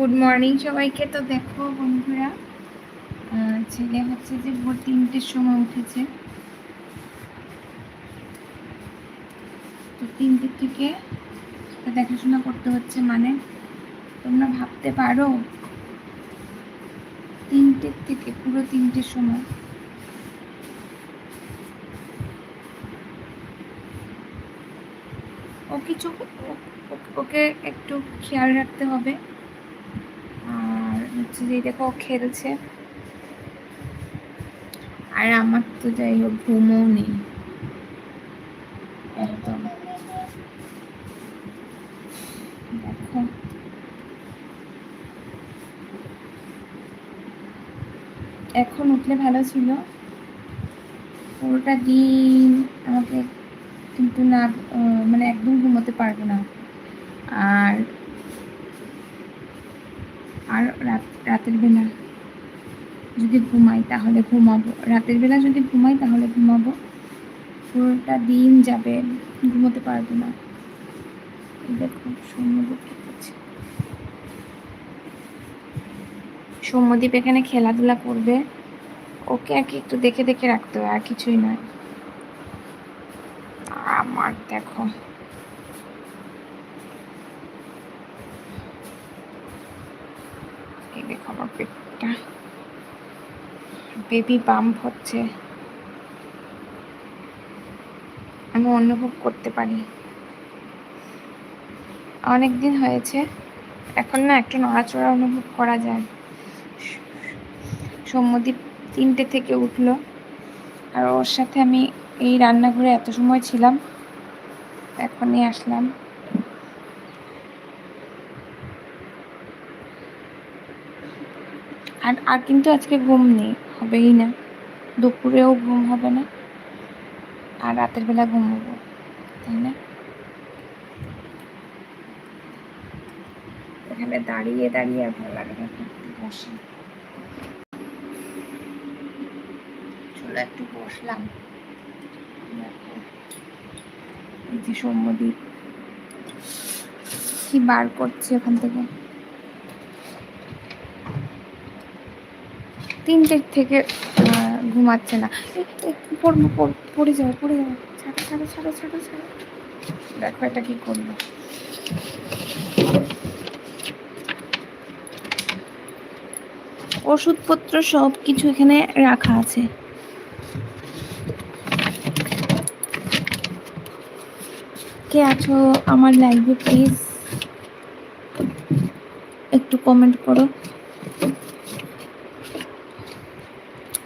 Good morning সবাইকে। তো দেখো বন্ধুরা ছেলে হচ্ছে যে ভোর তিনটের সময় উঠেছে। তো তিনটের থেকে দেখাশোনা করতে হচ্ছে মানে। তোমরা ভাবতে পারো, তিনটের থেকে পুরো তিনটের সময়। ও কিছু ওকে একটু খেয়াল রাখতে হবে। হচ্ছে যে দেখো খেলছে। আর আমার তো যাই হোক, ঘুমও নেই। একদম। দেখো। এখন উঠলে ভালো ছিল। পুরোটা দিন আমাকে কিন্তু না মানে একদম ঘুমোতে পারব না। আর আর রাত, রাতের বেলা যদি ঘুমাই তাহলে ঘুমাবো। রাতের বেলা যদি ঘুমাই তাহলে ঘুমাবো। পুরোটা দিন যাবে, ঘুমোতে পারব না। সৌম্যদীপ এখানে খেলাধুলা করবে। ওকে আর কি একটু দেখে দেখে রাখতে হবে আর কিছুই নয়। আমার দেখো এই দেখো আমার পেটটা বেবি বাম্প হচ্ছে। আমি অনুভব করতে পারি। অনেক দিন হয়েছে। এখন না একটু নড়াচড়া অনুভব করা যায়। সৌম্যদীপ তিনটে থেকে উঠল। আর ওর সাথে আমি এই রান্নাঘরে এত সময় ছিলাম। এখনই আসলাম। আর আর কিন্তু আজকে ঘুম নেই, হবেই না। দুপুরেও ঘুম হবে না, আর রাতের বেলা ঘুমবো, তাই না? এখানে দাঁড়িয়ে দাঁড়িয়ে আর ভালো লাগে না, বসে। চলো একটু বসলাম। এই যে কি বার করছে ওখান থেকে? তিনটের থেকে ঘুমাচ্ছে না। পড়ব, পড়ে যাবে পড়ে যাবে। ছাড়ো ছাড়ো ছাড়ো ছাড়ো ছাড়ো। দেখো এটা কি করব ওষুধপত্র সব কিছু এখানে রাখা আছে। কে আছো আমার লাইভে প্লিজ একটু কমেন্ট করো।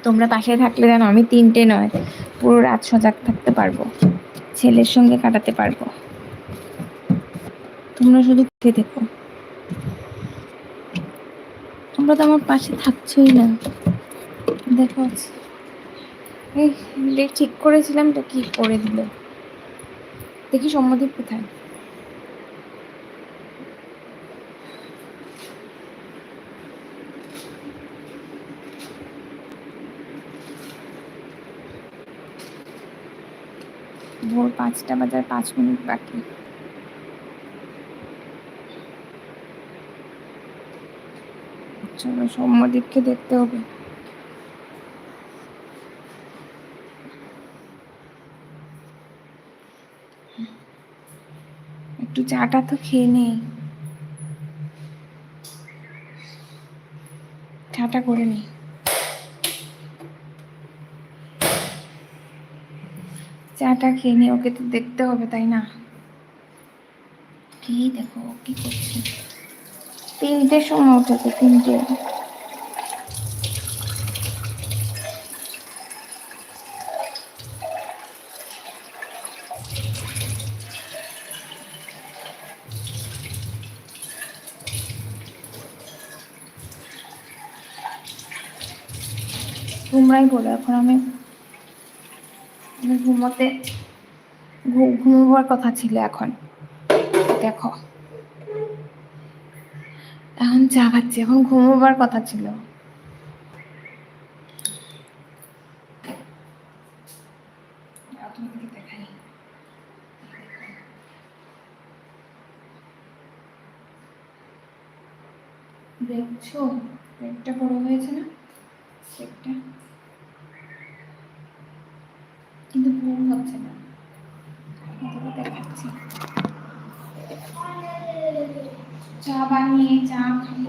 তোমরা পাশে থাকলে জানো আমি তিনটে নয়, পুরো রাত সজাগ থাকতে পারব, ছেলের সঙ্গে কাটাতে পারব। তোমরা শুধু খেতে দেখো তোমরা তো আমার পাশে থাকছোই না। দেখো এই ঠিক করেছিলাম তো কি করে দিল? দেখি সম্মদীপ কোথায়। ভোর পাঁচটা বাজার পাঁচ মিনিট বাকি। চলো, সৌম্যদীপকে দেখতে হবে। একটু চাটা তো খেয়ে নেই। চাটা করে নেই চাটা খেয়ে নিই ওকে তো দেখতে হবে তাই না? কি দেখো কি করছে? তিনটের সময় উঠেছে তিনটে। তোমরাই বলো এখন আমি ঘুমোতে ঘুমোবার কথা ছিল এখন। দেখো। এখন চা খাচ্ছি, এখন ঘুমোবার কথা ছিল। দেখছ? পেটটা বড় হয়েছে না? পেটটা কিন্তু ঘুম হচ্ছে না দেখাচ্ছি। চা বানিয়ে, চা খাব।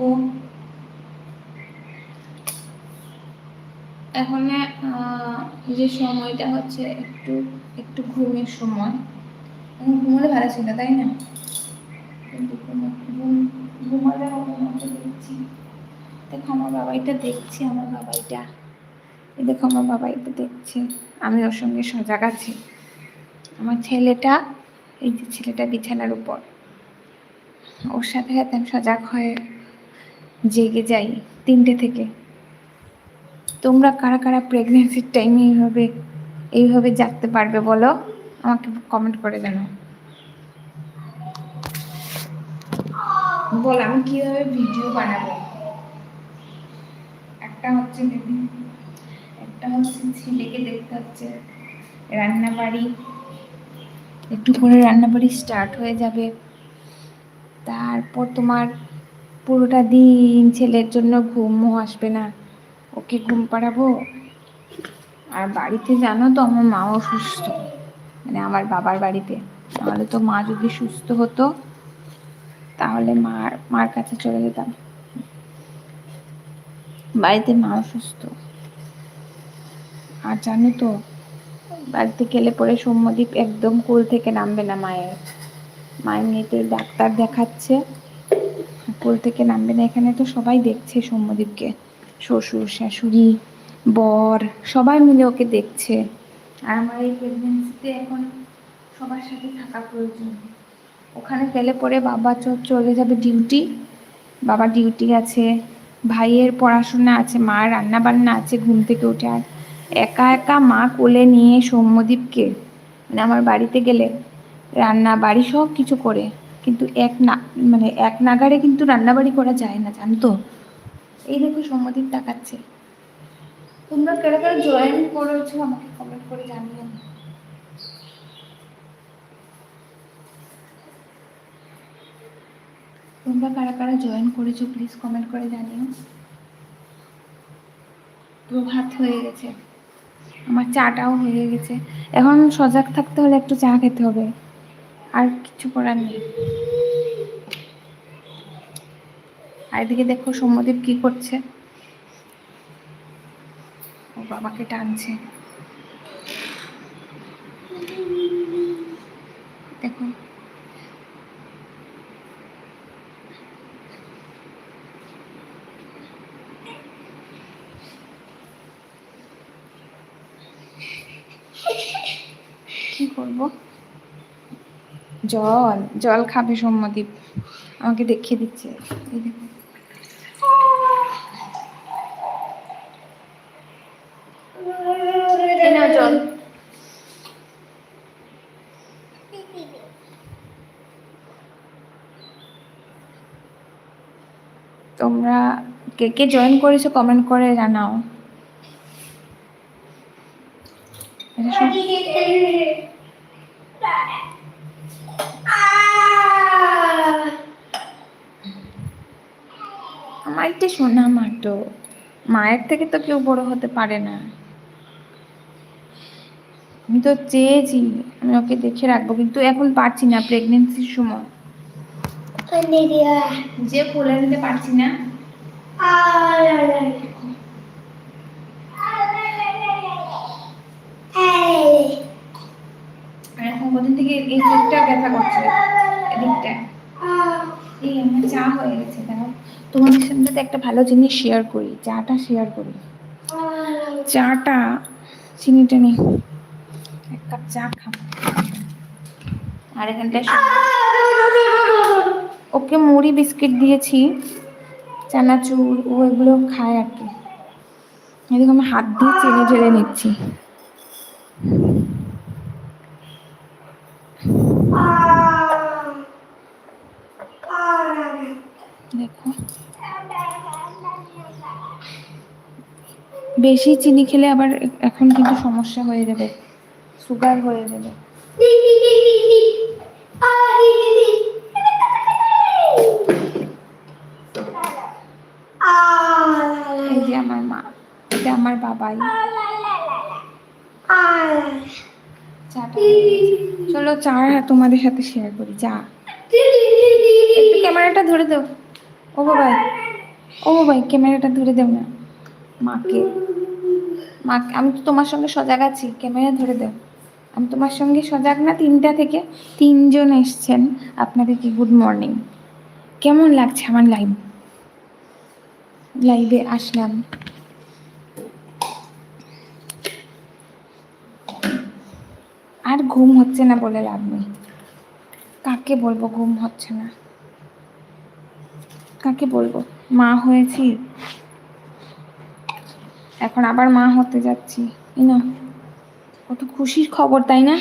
এখন যে সময়টা হচ্ছে একটু একটু ঘুমের সময়। ঘুমোলে ভালো ছিল, তাই না? ঘুমালে ঘুমাতে দেখছি। দেখো, আমার বাবাইটা দেখছি, আমার বাবাইটা। দেখো, আমার বাবাইটা দেখছে। আমি ওর সঙ্গে সজাগ আছি আমার ছেলেটা, এই যে ছেলেটা বিছানার উপর, ওর সাথে সাথে আমি সজাগ হয়ে জেগে যাই তিনটে থেকে। তোমরা কারা কারা প্রেগনেন্সির টাইমে এইভাবে এইভাবে জাগতে পারবে বলো? আমাকে কমেন্ট করে জানাও। বল, আমি কীভাবে ভিডিও বানাবো? একটা হচ্ছে একটা হচ্ছে ছেলেকে দেখতে হচ্ছে। রান্না বাড়ি একটু পরে রান্না বাড়ি স্টার্ট হয়ে যাবে। তারপর তোমার পুরোটা দিন ছেলের জন্য ঘুমও আসবে না। ওকে ঘুম পাড়াবো। আর বাড়িতে জানো তো আমার মাও অসুস্থ। মানে আমার বাবার বাড়িতে। তাহলে তো মা যদি সুস্থ হতো, তাহলে মার মার কাছে চলে যেতাম। বাড়িতে মা অসুস্থ। আর জানো তো, বাড়িতে গেলে পরে সৌম্যদীপ একদম কোল থেকে নামবে না মায়ের। মায়ের মেয়েতে ডাক্তার দেখাচ্ছে, কোল থেকে নামবে না। এখানে তো সবাই দেখছে সৌম্যদীপকে। শ্বশুর, শাশুড়ি, বর, সবাই মিলে ওকে দেখছে। আর আমার এই প্রেগনেন্সিতে এখন সবার সাথে থাকা প্রয়োজন। ওখানে গেলে পরে বাবা চলে যাবে ডিউটি বাবা ডিউটি আছে, ভাইয়ের পড়াশোনা আছে মা রান্না বান্না আছে, ঘুম থেকে উঠে আর একা একা মা কোলে নিয়ে সৌম্যদীপকে মানে আমার বাড়িতে গেলে রান্না বাড়ি সব কিছু করে, কিন্তু এক না মানে এক নাগারে কিন্তু রান্নাবাড়ি করা যায় না, জানো তো? এই দেখো সৌম্যদীপ তাকাচ্ছে। তোমরা কেন কেন জয়েন করেছ আমাকে কমেন্ট করে জানিও। তোমরা কারা কারা জয়েন করেছ প্লিজ কমেন্ট করে জানিও। প্রভাত হয়ে গেছে। আমার চাটাও হয়ে গেছে। এখন সজাগ থাকতে হলে একটু চা খেতে হবে। আর কিছু করার নেই। আর এদিকে দেখো সৌম্যদীপ কি করছে। ও বাবাকে টানছে। দেখো কি করব জল জল খাবে সৌম্যদীপ আমাকে দেখিয়ে দিচ্ছে। এই দেখো। তোমরা কে কে জয়েন করেছ কমেন্ট করে জানাও। আমার সোনা মাটো মায়ের থেকে তো কেউ বড় হতে পারে না। আমি তো চেয়েছি আমি ওকে দেখে রাখব কিন্তু এখন পারছি না প্রেগনেন্সির সময়। যে কোলে নিতে পারছি না। এখন কদিন থেকে এই সাইডটা ব্যথা করছে এদিকটা এই আমার চা হয়ে গেছে দাঁড়াও তোমাদের সামনে তো একটা ভালো জিনিস শেয়ার করি, চাটা শেয়ার করি। চাটা চিনিটা নেই এক কাপ চা খাব। আর এখানটায় ওকে মুড়ি, বিস্কিট দিয়েছি, চানাচুর, ও এগুলো খায় আর কি। এদিকে আমি হাত দিয়ে চেনে ঢেলে নিচ্ছি। বেশি চিনি খেলে আবার এখন কিন্তু সমস্যা হয়ে যাবে সুগার হয়ে যাবে। আমার মা এটা আমার বাবাই। চলো চা তোমাদের সাথে শেয়ার করি যা একটু ক্যামেরাটা ধরে দাও। ও বাবাই ও বাবাই, ক্যামেরাটা ধরে দাও না। মাকে। মা আমি তো তোমার সঙ্গে সজাগ আছি, ক্যামেরা ধরে দাও। আমি তোমার সঙ্গে সজাগ না, তিনটা থেকে তিনজন এসছেন আপনাদেরকে গুড মর্নিং কেমন লাগছে আমার লাইভ লাইভে আসলাম। আর ঘুম হচ্ছে না বলে লাভ নেই। কাকে বলব ঘুম হচ্ছে না? কাকে বলব? মা হয়েছি এখন আবার মা হতে যাচ্ছি। না কত খুশির খবর, তাই না?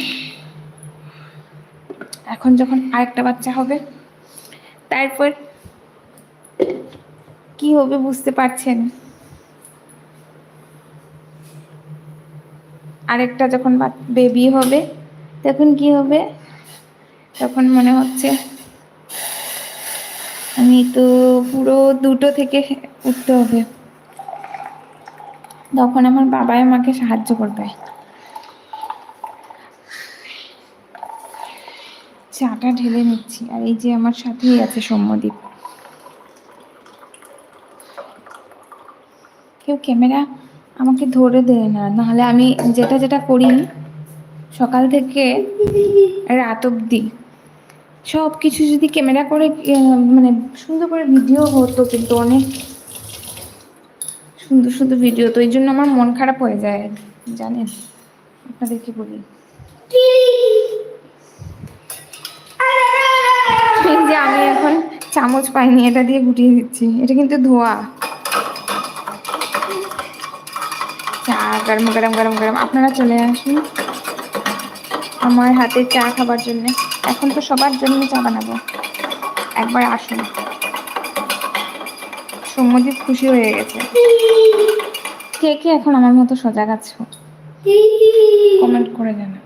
এখন যখন আরেকটা বাচ্চা হবে, তারপর কি হবে বুঝতে পারছেন? আরেকটা যখন বেবি হবে, তখন কি হবে? তখন মনে হচ্ছে আমি তো পুরো দুটো থেকে উঠতে হবে। তখন আমার বাবাই আমাকে সাহায্য করবে। চাটা ঢেলে নিচ্ছি, আর এই যে আমার সাথেই আছে সৌম্যদীপ। কেউ ক্যামেরা আমাকে ধরে দেয় না, নাহলে আমি যেটা যেটা করি সকাল থেকে রাত অবধি সব কিছু যদি ক্যামেরা করে মানে সুন্দর করে ভিডিও হতো, কিন্তু অনেক সুন্দর সুন্দর ভিডিও তো এই জন্য আমার মন খারাপ হয়ে যায়। জানেন, আপনাদেরকে বলি। এই যে আমি এখন চামচ পাইনি, এটা দিয়ে গুটিয়ে দিচ্ছি। এটা কিন্তু ধোয়া। চা, গরম গরম গরম গরম। আপনারা চলে আসুন আমার হাতে চা খাবার জন্য। এখন তো সবার জন্য চা বানাবো। একবার আসুন। সৌম্যদীপ খুশি হয়ে গেছে। কে কে এখন আমার মতো সজাগ আছো? কমেন্ট করে জানা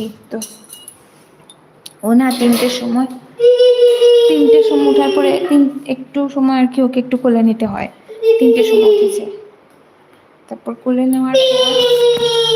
এই তো। ও না, তিনটের সময়। তিনটের সময় ওঠার পরে তিন, একটু সময় আর কি ওকে একটু কোলে নিতে হয়। তিনটের সময় উঠেছে। তারপর কোলে নেওয়ার পর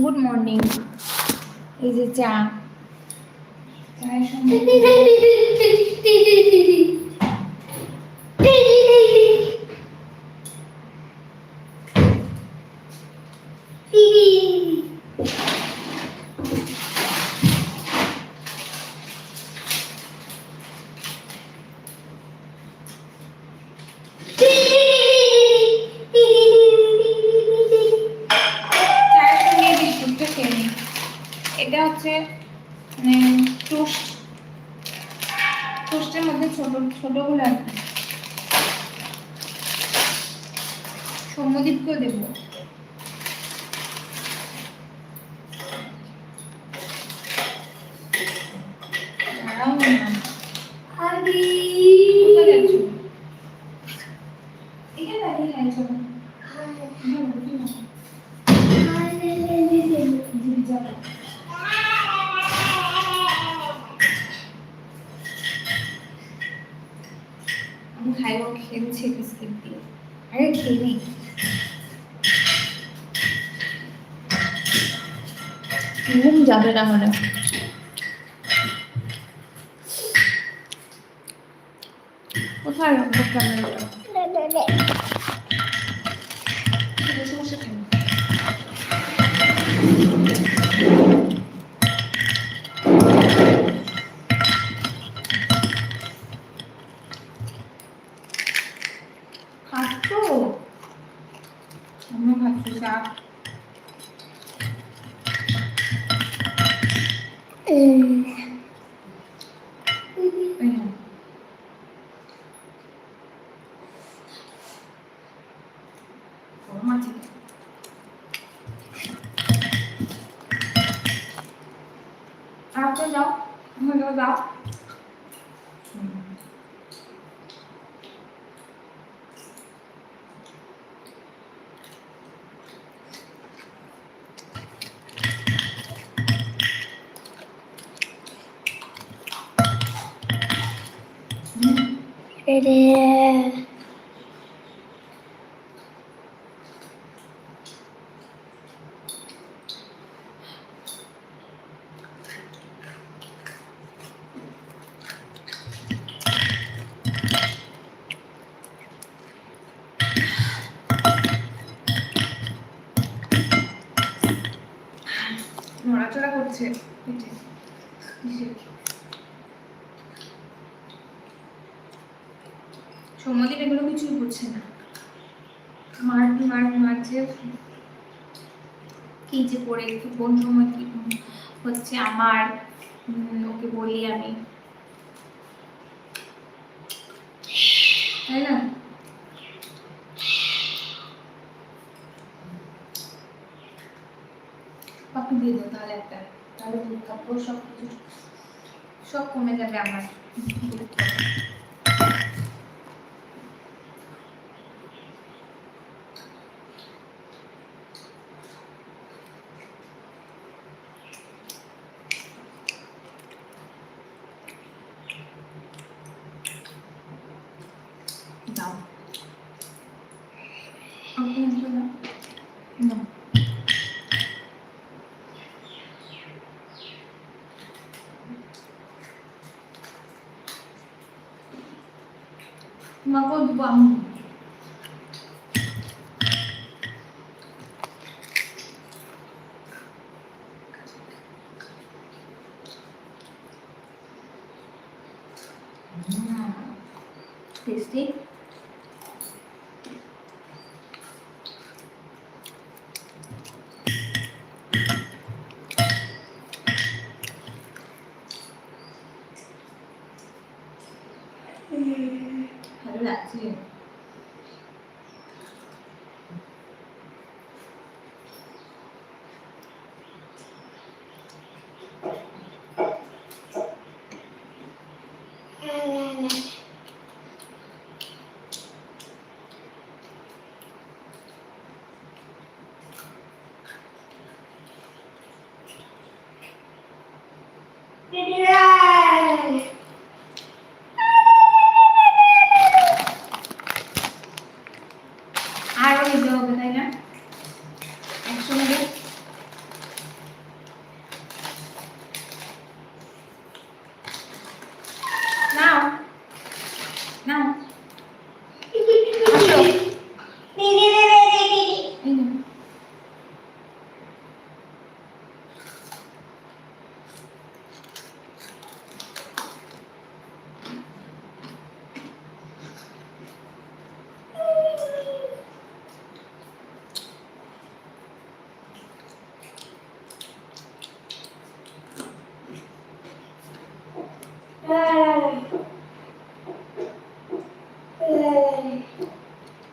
Good morning এই যে চা। চায়ের সঙ্গে চায়ের সঙ্গে এই বিস্কুটটা খেয়ে নিই এটা হচ্ছে মানে টোস্ট টোস্টের মধ্যে ছোট ছোটগুলো আর কি সৌম্যদীপকেও দেবো দাঁড়াও না। কোথায় এই নড়াচড়া করছে। সমদিন এগুলো কিছুই বুঝছে না। কি যে করে কি কোন সময় কি হচ্ছে আমার ওকে বলি আমি। তাই না? পাপি দিয়ে দাও তাহলে একটা। তাহলে কাপড় সব কিছু সব কমে যাবে আমার। um,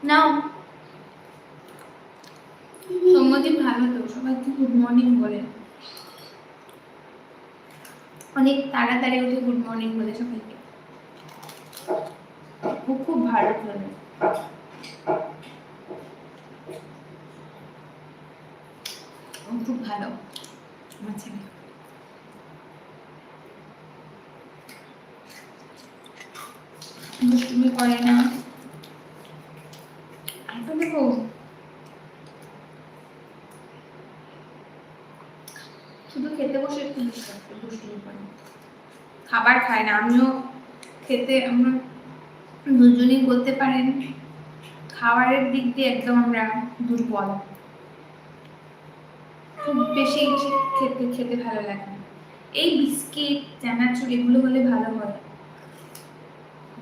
নাও। সম্মতি ভালো তো সবাইকে গুড মর্নিং বলে। অনেক তাড়াতাড়ি উঠে গুড মর্নিং বলে সবাইকে। ও খুব ভালো চলে ও খুব ভালো আমার ছেলে দুষ্টুমি করে না এখন দেখো শুধু খেতে বসে একটু দুষ্টু দুষ্টুমি করে খাবার খায় না আমিও খেতে আমরা দুজনেই বলতে পারেন। খাবারের দিক দিয়ে একদম আমরা দুর্বল। খুব বেশি খেতে খেতে ভালো লাগে এই বিস্কিট, চানাচুর, এগুলো হলে ভালো হয়।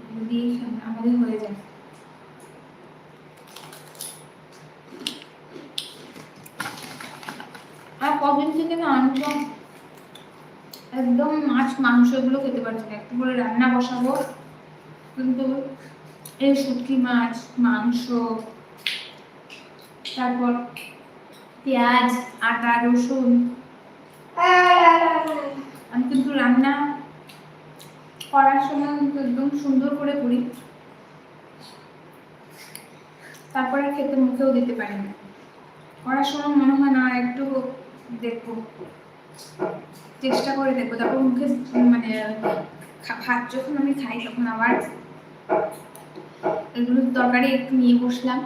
এগুলো আমাদের হয়ে যায়। আর কদিন থেকে না আনতাম একদম মাছ মাংস এগুলো খেতে পারছি না। একটু করে রান্না বসাবো। কিন্তু এই শুটকি মাছ, মাংস? তারপর পেঁয়াজ আটা রসুন। আমি কিন্তু রান্না করার সময় কিন্তু একদম সুন্দর করে করি। তারপরে খেতে মুখেও দিতে পারি না। করার সময় মনে হয়, না, একটু দেখব। চেষ্টা করে দেখব। তারপর মুখে মানে ভাত যখন আমি খাই, তখন আবার এগুলো তরকারি একটু নিয়ে বসলাম।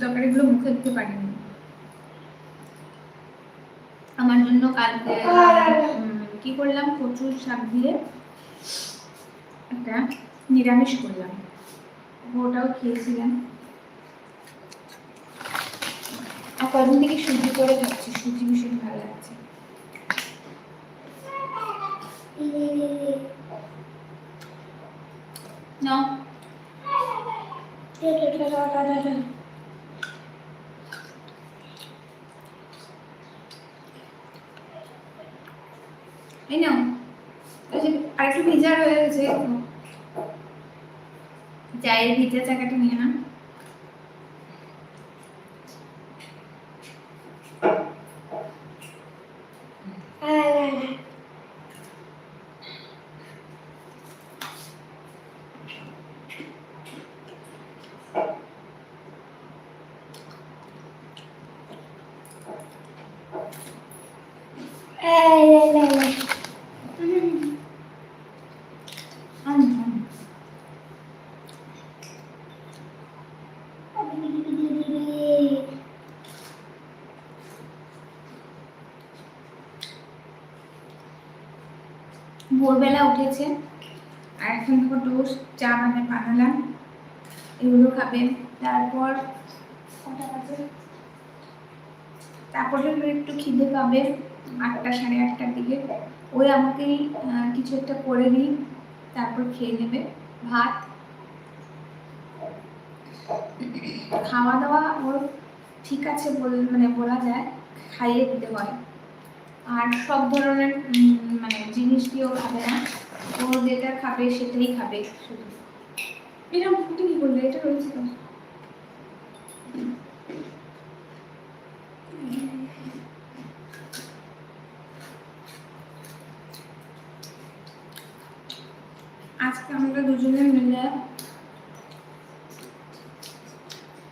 তরকারিগুলো মুখে দিতে পারিনি। আমার জন্য কালকে কি করলাম? কচুর শাক দিয়ে একটা নিরামিষ করলাম। ওটাও খেয়েছিলাম। আর কদিন থেকে সুজি করে খাচ্ছি সুজি ভীষণ ভালো লাগছে। নাও এই নাও ওই যে আরেকটু ভিজা রয়ে গেছে চায়ের ভিজা চাকাটা নিয়ে না আম, আম। ভোরবেলা উঠেছে। আর এখন দেখো টোস্ট, চা মানে বানালাম। এগুলো খাবে। তারপর? তারপরে একটু খিদে পাবে, আটটা সাড়ে আটটার দিকে। ওই আমাকেই কিছু একটা করে দিই তারপর খেয়ে নেবে। ভাত। খাওয়া দাওয়া ওর ঠিক আছে বল মানে বলা যায়, খাইয়ে দিতে হয়। আর সব ধরনের মানে জিনিস দিয়েও খাবে না। ও যেটা খাবে সেটাই খাবে শুধু। কি করলে এটা রয়েছে আজকে আমরা দুজনে মিলে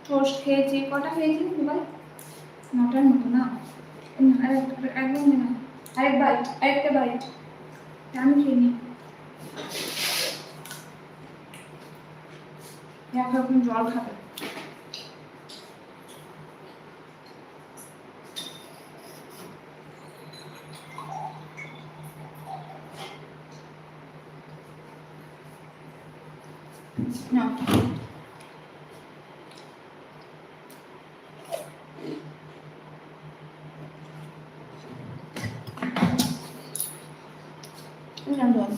টোস্ট খেয়েছি। কটা খেয়েছি ভাই নটার মতো না? উম, আর একটা- একদম না আরেক বাইট আরেকটা বাইট আমি খেয়ে নিই এক রকম জল খাবে না না জল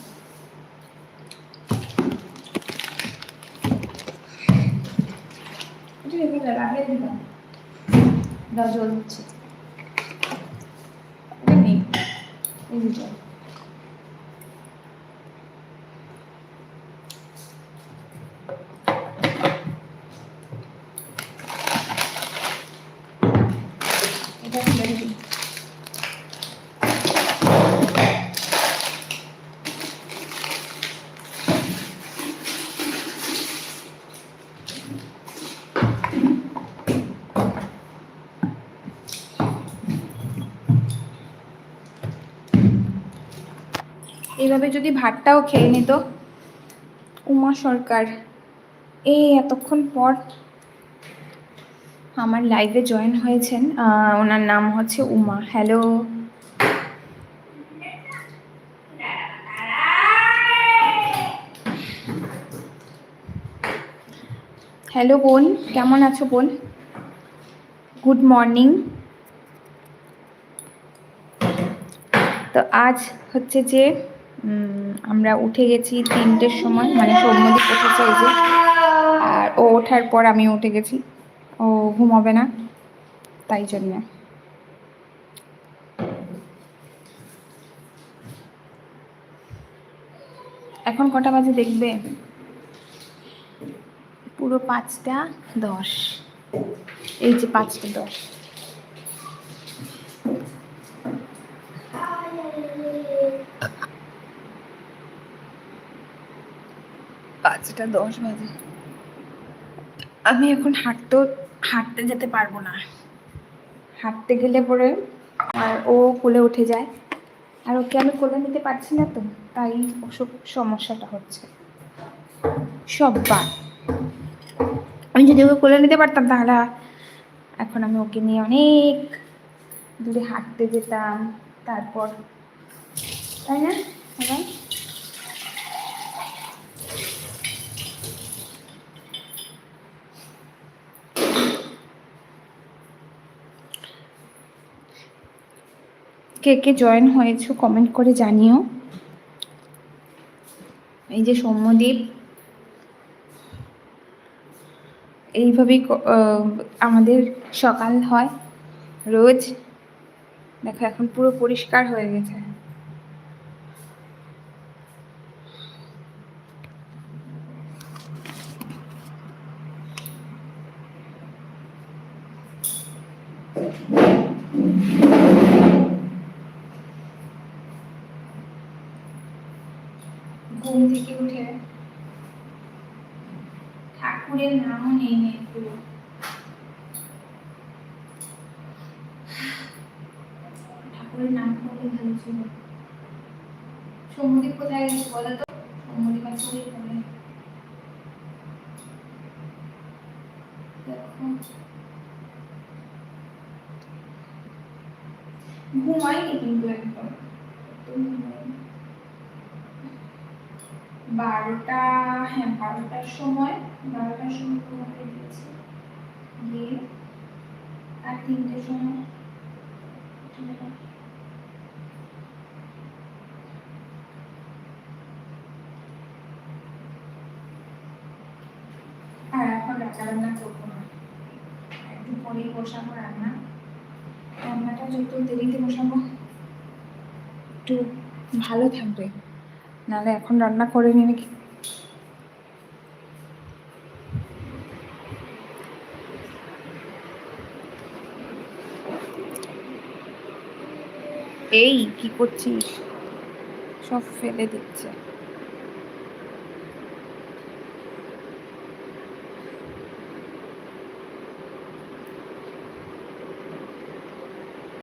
এটা রেখে দাও রাখলে দিলাম দাও জল হচ্ছে এটা নেই এই যে জল এটা খুলে দিবি এইভাবে যদি ভাতটাও খেয়ে নিত। উমা সরকার এই এতক্ষণ পর আমার লাইভে জয়েন হয়েছেন ওনার নাম হচ্ছে উমা। হ্যালো হ্যালো বোন, কেমন আছো বোন? গুড মর্নিং তো আজ হচ্ছে যে আমরা উঠে গেছি তিনটের সময় মানে সৌম্যদীপ উঠেছে এই আর ও ওঠার পর আমি উঠে গেছি। ও ঘুমাবে না, তাই জন্য। এখন কটা বাজে দেখবে? পুরো পাঁচটা দশ। এই যে পাঁচটা দশ। পাঁচটা দশ বাজে। আমি এখন হাঁটতেও হাঁটতে যেতে পারব না। হাঁটতে গেলে পরে আর ও কোলে উঠে যায়। আর ওকে আমি কোলে নিতে পারছি না তো, তাই ওসব সমস্যাটা হচ্ছে। সববার আমি যদি ওকে কোলে নিতে পারতাম তাহলে এখন আমি ওকে নিয়ে অনেক দূরে হাঁটতে যেতাম। তারপর, তাই না, সবাই? কে কে জয়েন হয়েছো কমেন্ট করে জানিও। এই যে সৌম্যদীপ এইভাবেই আমাদের সকাল হয়, রোজ। দেখো এখন পুরো পরিষ্কার হয়ে গেছে ঘুম থেকে উঠে ঠাকুরের নামও নেই নেই পুরো ঠাকুরের নাম করলে ভালো ছিল সমুদ্র কোথায় গেছে বলো তো সমুদ্র কাছে পড়ে দেখো ঘুমাইনি কিন্তু একদম একদম ঘুমাইনি। বারোটা হ্যাঁ বারোটার সময় বারোটার সময় ঘুমাতে গিয়েছি। গিয়ে আর তিনটের সময় আর এখন রান্না রান্না করব না। একটু পরেই বসাবো রান্না। রান্নাটা যত দেরিতে বসাবো, একটু ভালো থাকবে। নাহলে এখন রান্না করে নি নাকি? এই কি করছিস? সব ফেলে দিচ্ছে।